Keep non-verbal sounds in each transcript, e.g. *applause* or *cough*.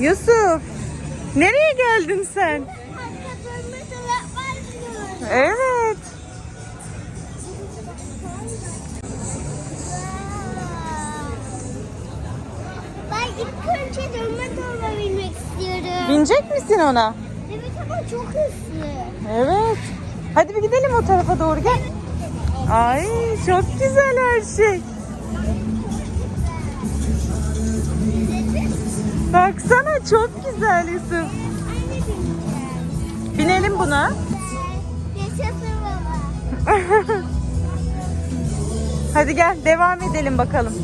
Yusuf. Nereye geldin sen? Evet. Ben ilk önce dönme dolaba binmek istiyorum. Binecek misin ona? Evet ama çok hızlı. Evet. Hadi bir gidelim o tarafa doğru gel. Ay çok güzel her şey. Baksana çok güzel Yusuf. Binelim buna. Yaşasın baba. *laughs* Hadi gel devam edelim bakalım.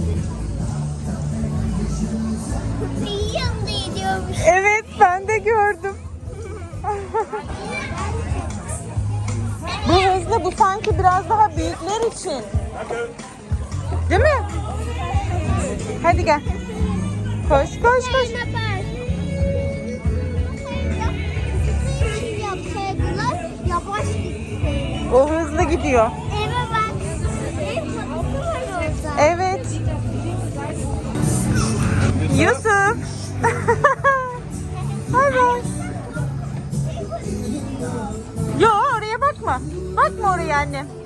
İyi yanında gidiyormuş. Evet ben de gördüm. *laughs* Bu hızlı bu sanki biraz daha büyükler için. Değil mi? Hadi gel. Koş koş koş. Yavaş. O hızlı gidiyor. Eve bak. Evet. Yusuf. *laughs* Bay bay. Yo oraya bakma. Bakma oraya annem.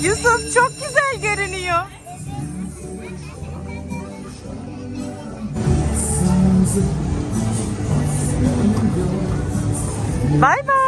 Yusuf çok güzel görünüyor. Bay bay.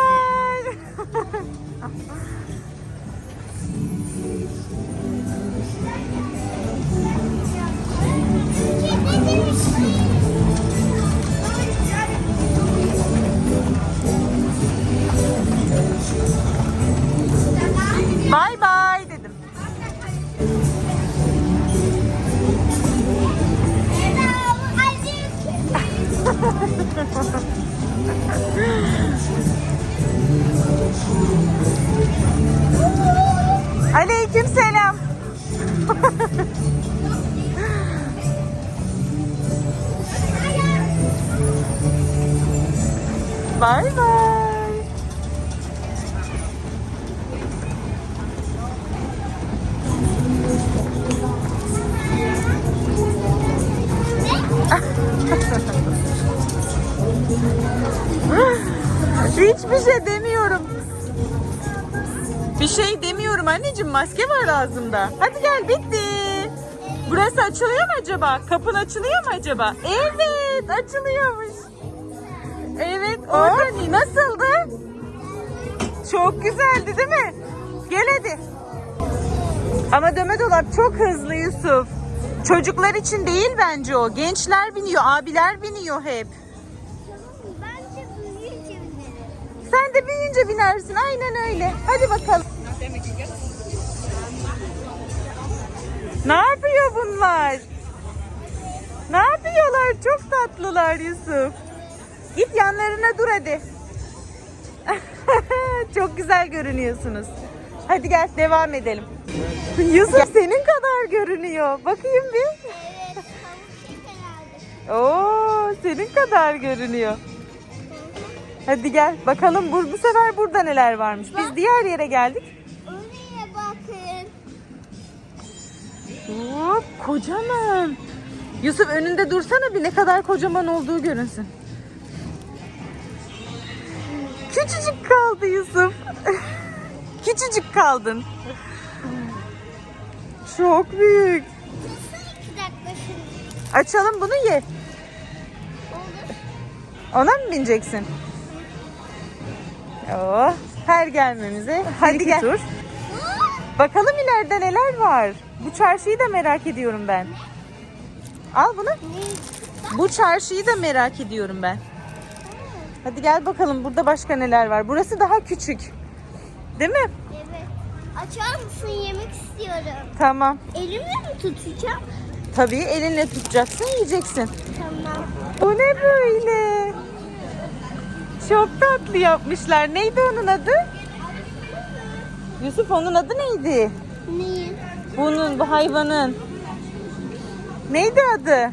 Aleyküm selam. Bay bay. Hiçbir şey demiyorum. Bir şey demiyorum anneciğim maske var ağzımda. Hadi gel bitti. Burası açılıyor mu acaba? Kapın açılıyor mu acaba? Evet açılıyormuş. Evet orada nasıldı? Çok güzeldi değil mi? Gel hadi. Ama döme dolap çok hızlı Yusuf. Çocuklar için değil bence o. Gençler biniyor, abiler biniyor hep. Bence büyüyünce binerim. Sen de büyüyünce binersin. Aynen öyle. Hadi bakalım. Ne yapıyor bunlar? Ne yapıyorlar? Çok tatlılar Yusuf. Git yanlarına dur hadi. *laughs* Çok güzel görünüyorsunuz. Hadi gel devam edelim. Yusuf senin kadar görünüyor. Bakayım bir. Oo, senin kadar görünüyor. Hadi gel bakalım bu, bu sefer burada neler varmış. Biz diğer yere geldik. Hop, kocaman. Yusuf önünde dursana bir ne kadar kocaman olduğu görünsün. Küçücük kaldı Yusuf. *laughs* Küçücük kaldın. Çok büyük. Açalım bunu ye. Ona mı bineceksin? Oh, her gelmemize. Hadi gel. Tur. Bakalım ileride neler var. Bu çarşıyı da merak ediyorum ben. Al bunu. Bu çarşıyı da merak ediyorum ben. Hadi gel bakalım burada başka neler var. Burası daha küçük. Değil mi? Evet. Açar mısın? Yemek istiyorum. Tamam. Elimle mi tutacağım? Tabii elinle tutacaksın, yiyeceksin. Tamam. Bu ne böyle? Çok tatlı yapmışlar. Neydi onun adı? Yusuf onun adı neydi? Neyi? Bunun, bu hayvanın. Neydi adı?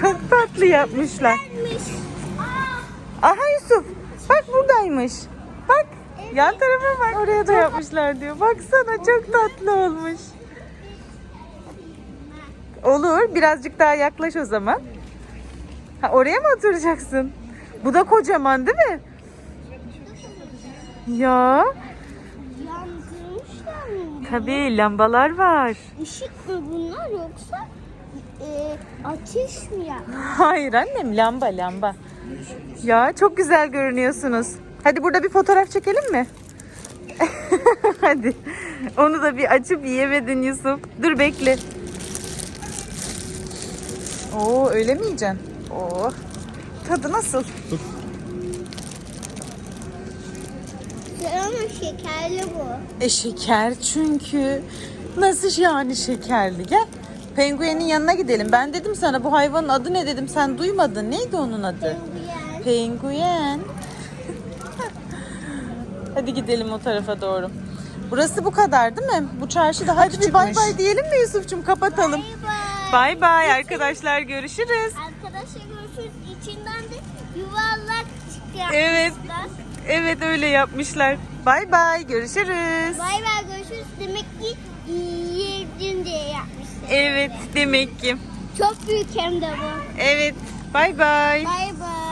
Çok tatlı yapmışlar. Aha Yusuf. Bak buradaymış. Bak. evet. Yan tarafa bak. Oraya da yapmışlar diyor. Baksana çok tatlı olmuş. Olur. Birazcık daha yaklaş o zaman. Ha, oraya mı oturacaksın? Bu da kocaman değil mi? Ya. Yandırmışlar mı? Tabii lambalar var. Işık mı bunlar yoksa e, ateş mi ya? Hayır annem lamba lamba. Ya çok güzel görünüyorsunuz. Hadi burada bir fotoğraf çekelim mi? *laughs* Hadi. Onu da bir açıp yiyemedin Yusuf. Dur bekle. Oo öyle mi yiyeceksin? Oo. Tadı nasıl? Ama şekerli bu. E şeker çünkü. Nasıl yani şekerli? Gel. Penguenin yanına gidelim. Ben dedim sana bu hayvanın adı ne dedim. Sen duymadın. Neydi onun adı? Penguen. Penguen. *laughs* Hadi gidelim o tarafa doğru. Burası bu kadar değil mi? Bu çarşı daha Hadi bir bay bay diyelim mi Yusuf'cum? Kapatalım. Bay bay. Bay bay arkadaşlar görüşürüz. Arkadaşlar görüşürüz. İçinden de yuvarlak çıktı Evet. Evet öyle yapmışlar. Bay bay görüşürüz. Bay bay görüşürüz. Demek ki yiyelim diye yapmışlar. Evet demek ki. Çok büyük hem de bu. Evet bay bay. Bay bay.